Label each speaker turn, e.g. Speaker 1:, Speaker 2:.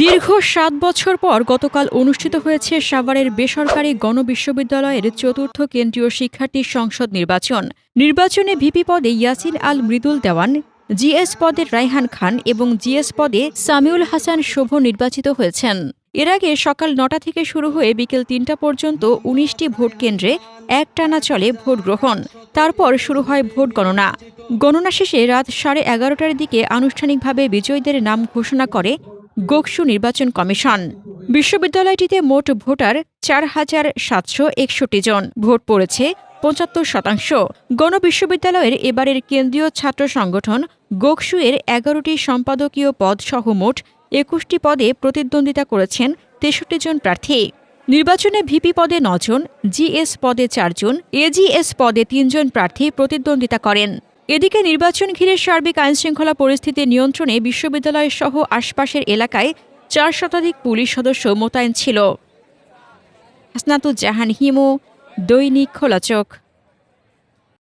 Speaker 1: দীর্ঘ সাত বছর পর গতকাল অনুষ্ঠিত হয়েছে সাভারের বেসরকারি গণবিশ্ববিদ্যালয়ের চতুর্থ কেন্দ্রীয় শিক্ষার্থী সংসদ নির্বাচন। নির্বাচনে ভিপি পদে ইয়াসিন আল মৃদুল দেওয়ান, জিএস পদে রায়হান খান এবং জিএস পদে সামিউল হাসান শোভ নির্বাচিত হয়েছেন। এর আগে সকাল নটা থেকে শুরু হয়ে বিকেল তিনটা পর্যন্ত উনিশটি ভোট কেন্দ্রে একটানা চলে ভোট গ্রহণ। তারপর শুরু হয় ভোট গণনা। গণনা শেষে রাত সাড়ে এগারোটার দিকে আনুষ্ঠানিকভাবে বিজয়ীদের নাম ঘোষণা করে গোকসু নির্বাচন কমিশন। বিশ্ববিদ্যালয়টিতে মোট ভোটার চার হাজার সাতশো একষট্টি জন। ভোট পড়েছে পঁচাত্তর শতাংশ। গণবিশ্ববিদ্যালয়ের এবারের কেন্দ্রীয় ছাত্র সংগঠন গোকসু এর এগারোটি সম্পাদকীয় পদ সহ মোট একুশটি পদে প্রতিদ্বন্দ্বিতা করেছেন তেষট্টি জন প্রার্থী। নির্বাচনে ভিপি পদে নজন, জিএস পদে চারজন, এজিএস পদে তিনজন প্রার্থী প্রতিদ্বন্দ্বিতা করেন। এদিকে নির্বাচন ঘিরে সার্বিক আইনশৃঙ্খলা পরিস্থিতি নিয়ন্ত্রণে বিশ্ববিদ্যালয় সহ আশপাশের এলাকায় চার শতাধিক পুলিশ সদস্য মোতায়েন ছিল। হাসনাতুজ্জাহান হিমু, দৈনিক খোলা চোখ